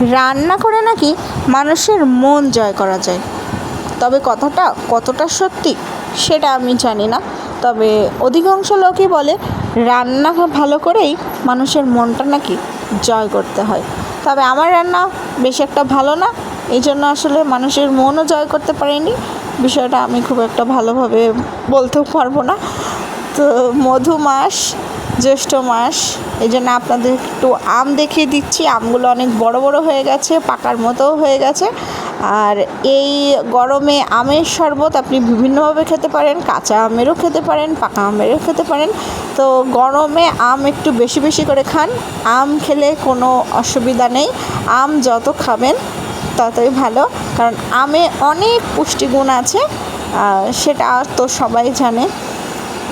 রান্না করে নাকি মানুষের মন জয় করা যায়? তবে কথাটা কতটা সত্যি সেটা আমি জানি না। তবে অধিকাংশ লোকই বলে, রান্না ভালো করেই মানুষের মনটা নাকি জয় করতে হয়। তবে আমার রান্না বেশি একটা ভালো না এই জন্য আসলে মানুষের মনও জয় করতে পারিনি। বিষয়টা আমি খুব একটা ভালোভাবে বলতেও পারব না। তো মধু মাস জ্যৈষ্ঠ মাস। এই জন্য আপনাদের একটু আম দেখিয়ে দিচ্ছি। আমগুলো অনেক বড় বড় হয়ে গেছে, পাকার মতোও হয়ে গেছে। আর এই গরমে আমের শরবত আপনি বিভিন্নভাবে খেতে পারেন, কাঁচা আমেরও খেতে পারেন, পাকা আমেরও খেতে পারেন। তো গরমে আম একটু বেশি বেশি করে খান। আম খেলে কোনো অসুবিধা নেই। আম যত খাবেন ততই ভালো। কারণ আমে অনেক পুষ্টিগুণ আছে সেটা তো সবাই জানে।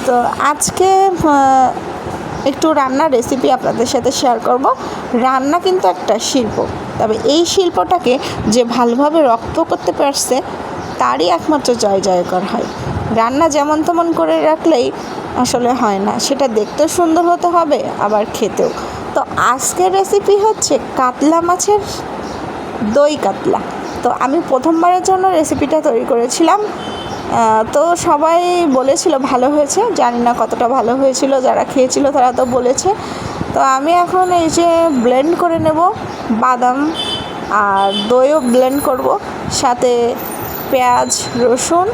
তো আজকে একটু রান্নার রেসিপি আপনাদের সাথে শেয়ার করব। রান্না কিন্তু একটা শিল্প। তবে এই শিল্পটাকে যে ভালোভাবে রপ্ত করতে পারছে, তারই একমাত্র জয় জয়কর হয়। রান্না যেমন তেমন করে রাখলেই আসলে হয় না। সেটা দেখতেও সুন্দর হতে হবে, আবার খেতেও। তো আজকের রেসিপি হচ্ছে কাতলা মাছের দই কাতলা। তো আমি প্রথমবারের জন্য রেসিপিটা তৈরি করেছিলাম। তো সবাই বলেছিল ভালো হয়েছে। জানি না কতটা ভালো হয়েছিল, যারা খেয়েছিল তারা তো বলেছে। তো আমি এখন এই যে ব্লেন্ড করে নেব, বাদাম আর দইও ব্লেন্ড করব, সাথে পেঁয়াজ, রসুন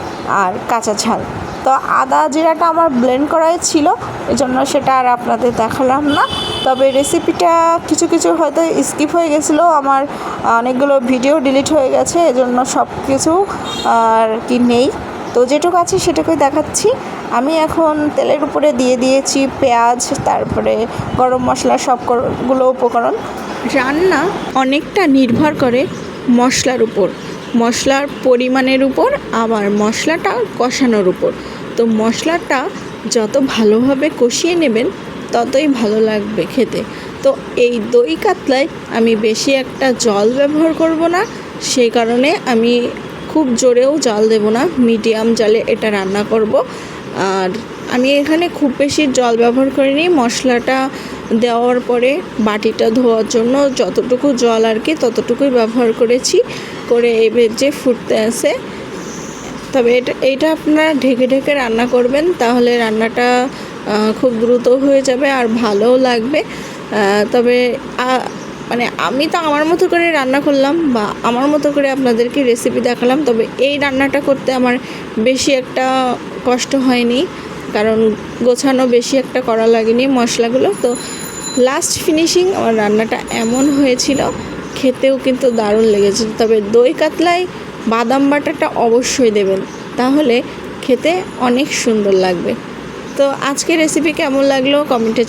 আর কাঁচা ঝাল। তো আদা জিরাটা আমার ব্লেন্ড করাই ছিল এই জন্য সেটা আর আপনাদের দেখালাম না। তবে রেসিপিটা কিছু কিছু হয়তো স্কিপ হয়ে গেছিল, আমার অনেকগুলো ভিডিও ডিলিট হয়ে গেছে, এজন্য সব কিছু আর কি নেই। তো যেটুকু আছে সেটুকুই দেখাচ্ছি। আমি এখন তেলের উপরে দিয়ে দিয়েছি পেঁয়াজ, তারপরে গরম মশলা সবগুলো উপকরণ। রান্না অনেকটা নির্ভর করে মশলার উপর, মশলার পরিমাণের উপর, আবার মশলাটা কষানোর উপর। তো মশলাটা যত ভালোভাবে কষিয়ে নেবেন, ততই ভালো লাগবে খেতে। তো এই দই কাতলায় আমি বেশি একটা জল ব্যবহার করব না সেই কারণে আমি খুব জোরেও জল দেব না, মিডিয়াম জলে এটা রান্না করব। আর আমি এখানে খুব বেশি জল ব্যবহার করিনি, মশলাটা দেওয়ার পরে বাটিটা ধোয়ার জন্য যতটুকু জল আর কি ততটুকুই ব্যবহার করেছি, করে এবার যে ফুটতে আসে তবে এটা এইটা আপনারা ঢেকে ঢেকে রান্না করবেন, তাহলে রান্নাটা খুব দ্রুত হয়ে যাবে আর ভালোও লাগবে। তবে মানে আমি তো আমার মতো করে রান্না করলাম বা আমার মতো করে আপনাদেরকে রেসিপি দেখালাম, তবে এই রান্নাটা করতে আমার বেশি একটা কষ্ট হয়নি, কারণ গোছানো বেশি একটা করা লাগেনি মশলাগুলো। তো লাস্ট ফিনিশিং আমার রান্নাটা এমন হয়েছিল, খেতেও কিন্তু দারুণ লেগেছে। তবে দই কাতলায় বাদাম বাটাটা অবশ্যই দেবেন, তাহলে খেতে অনেক সুন্দর লাগবে। তো আজকে রেসিপি কেমন লাগল? কমেন্টে